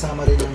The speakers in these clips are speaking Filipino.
sauce na kasama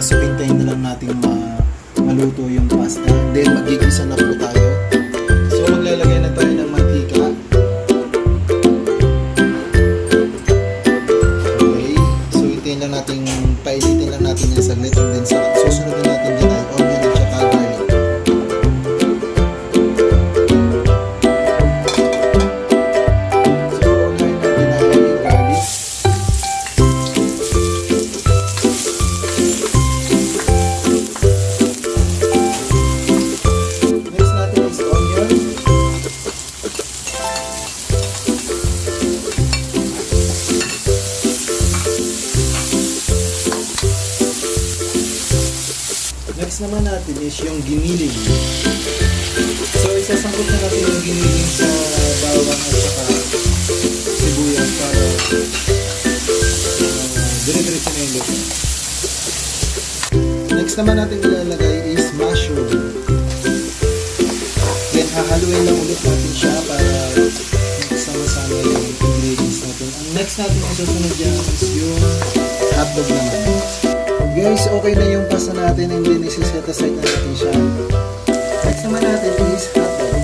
So hintayin na lang natin ma maluto yung pasta. Then magigisa na po Next naman natin is yung giniling. So isasangkot na natin yung giniling sa bawang at saka sibuyas para uh, dire-diretso na yung luto. Next naman natin ilalagay is mushroom. Then hahaluin lang ulit natin siya para sama-sama yung ingredients natin. Ang next natin ang susunod dyan is yung hotdog naman. Guys, okay na yung pasta natin and then isi-set aside na natin siya. Next naman natin is hotdog.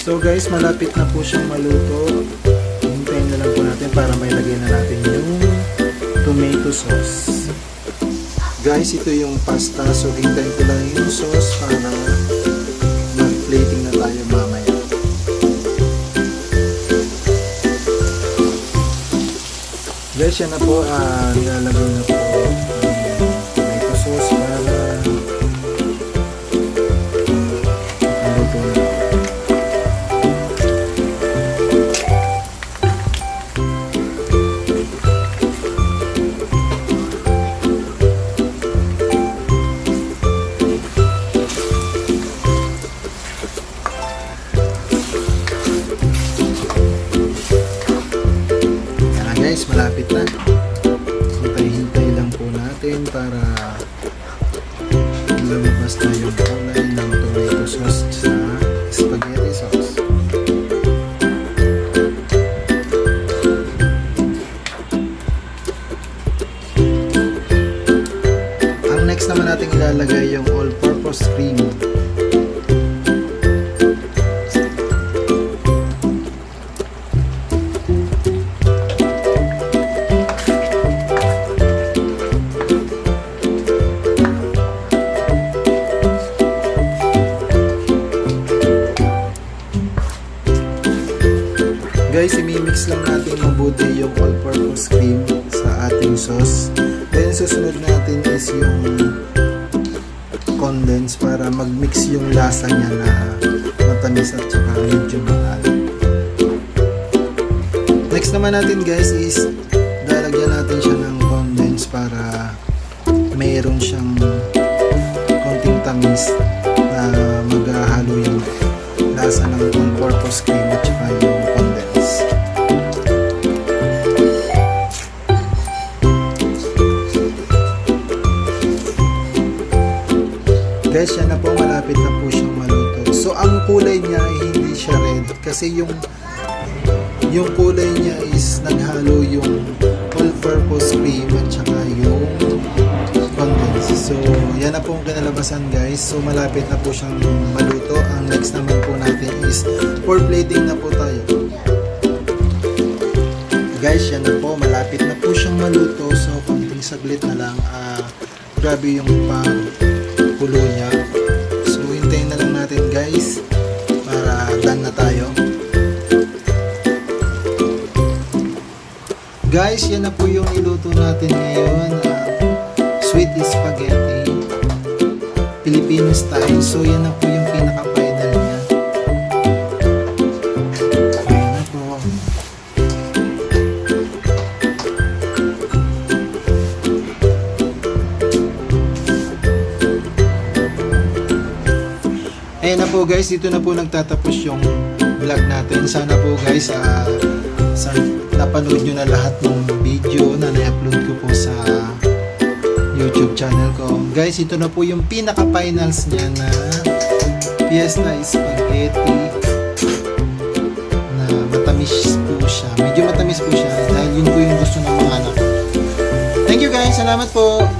So guys, malapit na po siyang maluto. Hintayin na lang po natin para may lagay na natin yung tomato sauce. Guys, ito yung pasta. So hintayin ko lang yung sauce para mag-plating na tayo yan na po. ah nilalagay na po ilalagay yung all-purpose cream. Guys, imimix lang natin mabuti yung all-purpose cream sa ating sauce. Then, susunod natin is yung condense para mag-mix yung lasa niya na matamis at saka medyo maalat. Next naman natin guys is lalagyan natin siya ng condense para mayroon siyang ang kulay niya ay hindi siya red kasi yung yung kulay niya is naghalo yung all-purpose cream at saka yung condense. So, yan na po ang kinalabasan guys. So, malapit na po siyang maluto. Ang next naman po natin is for plating na po tayo. Guys, yan na po. Malapit na po siyang maluto. So, konting saglit na lang. ah grabe yung pangkulo niya guys. Para done na tayo. Guys yan na po yung niluto natin ngayon uh, sweet spaghetti. Filipino style. So yan na po yung Ayan na po guys, dito na po nagtatapos yung vlog natin. Sana po guys, ah, sa, napanood nyo na lahat ng video na na-upload ko po sa YouTube channel ko. Guys, ito na po yung pinaka-finals niya na Fiesta Spaghetti na matamis po siya. Medyo matamis po siya dahil yun po yung gusto ng mga anak. Thank you guys. Salamat po.